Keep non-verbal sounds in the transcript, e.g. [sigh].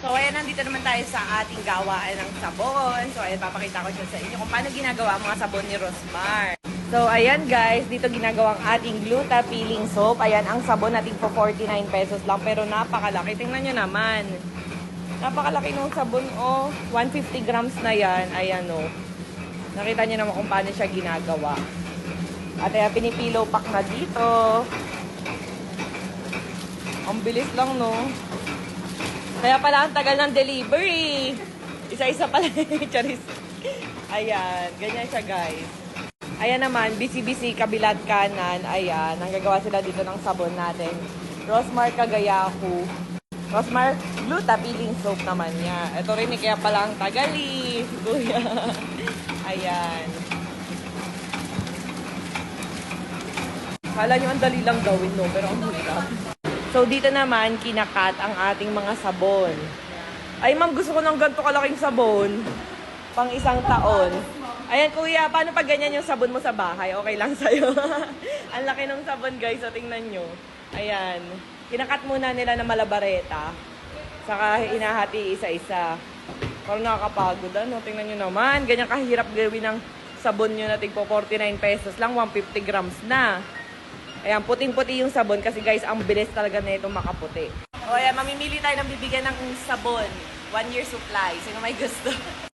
So, ayan, nandito naman tayo sa ating gawaan ng sabon. So, ayan, papakita ko siya sa inyo kung paano ginagawa ang mga sabon ni Rosmar. So, ayan guys, dito ginagawa ang ating gluta peeling soap. Ayan, ang sabon natin po 49 pesos lang, pero napakalaki. Tingnan nyo naman. Napakalaki ng sabon, oh. 150 grams na yan. Ayan, oh. Nakita nyo naman kung paano siya ginagawa. At ayan, pinipilo pack na dito. Ang bilis lang, no? Kaya pala ang tagal ng delivery. Isa-isa pala. [laughs] Charis. Ayan, ganyan siya, guys. Ayan naman, busy-busy, kabilat kanan. Ayan, nanggagawa sila dito ng sabon natin. Rosmar Kagayaku. Rosmar Gluta Peeling Soap naman niya. Ito rin, kaya pala ang tagali. [laughs] Kuya. Ayan. Kala nyo ang dali lang gawin, no? Pero ang hirap. So, dito naman, kinakat ang ating mga sabon. Ay, ma'am, gusto ko ng ganito kalaking sabon. Pang isang taon. Ayan, kuya, paano pag ganyan yung sabon mo sa bahay? Okay lang [laughs] sa'yo. ang laki ng sabon, guys. So, tingnan nyo. Ayan. Kinakat muna nila na malabareta. Saka hinahati isa-isa. Parang nakakapagod, ano? Tingnan nyo naman. Ganyan kahirap gawin ng sabon nyo na tigpo 49 pesos lang. 150 grams na. Ayan, puting-puti yung sabon kasi guys, ang bilis talaga na itong makaputi. O ayan, mamimili tayo ng bibigyan ng sabon. One year supply. Sino may gusto? [laughs]